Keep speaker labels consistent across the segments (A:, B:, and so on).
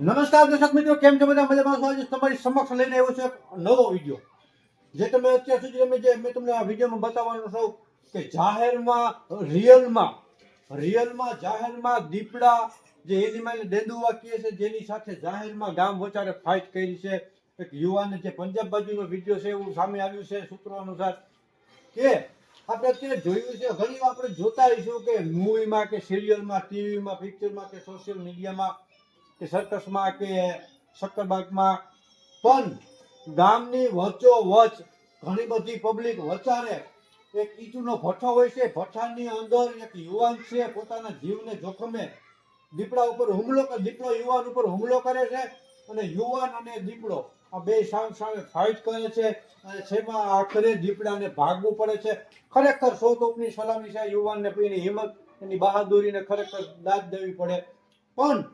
A: નમસ્કાર દર્શક મિત્રો, કેમ છો બધા? મજામાં છો? આજે તમારી સમક્ષ લઈને આવ્યો છું એક નવો વીડિયો. જે તમે અત્યાર સુધી તમે જે મેં તમને આ વિડીયોમાં બતાવવાનો છું કે જાહેરમાં, રિયલમાં રિયલમાં જાહેરમાં દીપડા જે હિન્દીમાં દેદુવા કહે છે, જેની સાથે જાહેરમાં ગામ વચારે ફાઇટ કરી છે. એક યુવાને જે પંજાબ બાજુનો વીડિયો છે, એવું સામે આવ્યું છે સૂત્રો અનુસાર કે આપણે અત્યારે જોયું છે, ઘણી આપણે જોતા રહીશું કે મૂવીમાં કે સિરિયલમાં ટીવીમાં પિક્ચરમાં કે સોશિયલ મીડિયામાં કે સર્કસમાં કે શક્કરબાગમાં. પણ ગામની વચ્ચો વચ ઘણી બધી પબ્લિક વચારે એક ઈંટનો ભઠ્ઠો હોય છે. ભઠ્ઠાની અંદર એક યુવાન છે, પોતાના જીવને જોખમે. દીપડા ઉપર હુમલો દીપડો યુવાન ઉપર હુમલો કરે છે અને યુવાન અને દીપડો આ બે સામે સામે ફાઇટ કરે છે અને છેમાં આખરે દીપડાને ભાગવું પડે છે. ખરેખર સૌ તોપની સલામી છે, યુવાનને એની હિંમત, એની બહાદુરીને ખરેખર દાદ દેવી પડે. પણ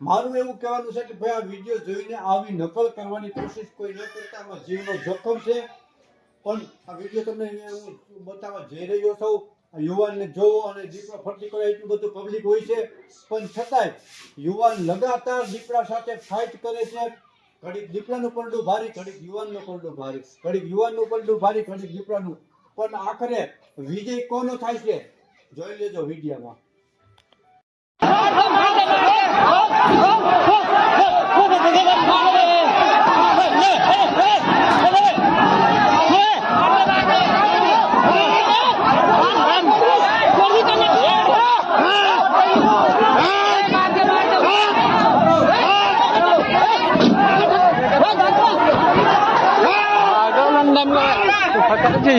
A: મારું એવું કહેવાનું છે કે ભાઈ આ વીડિયો જોઈને આવી નકલ કરવાની કોશિશ કોઈ ન કરતા આમાં જીવનો જોખમ છે. પણ આ વીડિયો તમને હું બતાવવા જઈ રહ્યો છું. યુવાનને જોવો અને દીપડા ફરતી કરે એટલું બધું પબ્લિક હોય છે. પણ છતાંય યુવાન લગાતાર દીપડા સાથે ફાઇટ કરે છે. ઘડીક દીપડાનું પલડું ભારી, ઘડીક યુવાનનું પલડું ભારી. ઘડીક યુવાનનું પલડું ભારી, ઘડીક દીપડાનું. પણ આખરે વિજય કોનો થાય છે? જોઈ લેજો વિડીયોમાં.
B: আমরা জি